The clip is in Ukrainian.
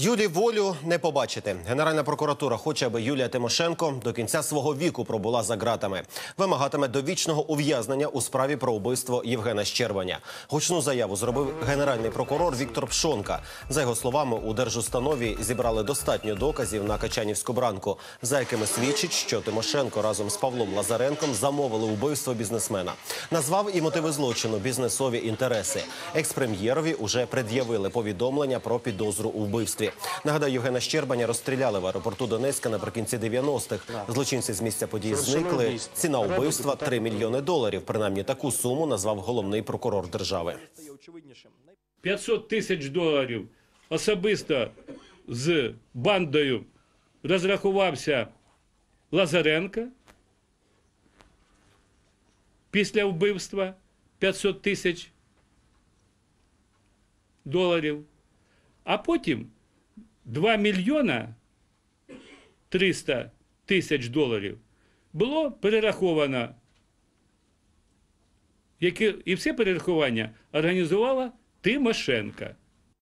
Юлі волю не побачити. Генеральна прокуратура хоче, аби Юлія Тимошенко до кінця свого віку пробула за ґратами. Вимагатиме довічного ув'язнення у справі про вбивство Євгена Щербаня. Гучну заяву зробив генеральний прокурор Віктор Пшонка. За його словами, у держустанові зібрали достатньо доказів на Качанівську бранку, за якими свідчить, що Тимошенко разом з Павлом Лазаренком замовили вбивство бізнесмена. Назвав і мотиви злочину бізнесові інтереси. Експрем'єрові уже пред'явили повідомлення про підозру у вбивстві. Нагадаю, Євгена Щербаня розстріляли в аеропорту Донецька наприкінці 90-х. Злочинці з місця події зникли. Ціна вбивства 3 мільйони доларів. Принаймні таку суму назвав головний прокурор держави. 500 тисяч доларів особисто з бандою розрахувався Лазаренко після вбивства 500 тисяч доларів, а потім 2 мільйона 300 тисяч доларів було перераховано Які, і все перерахування організувала Тимошенка.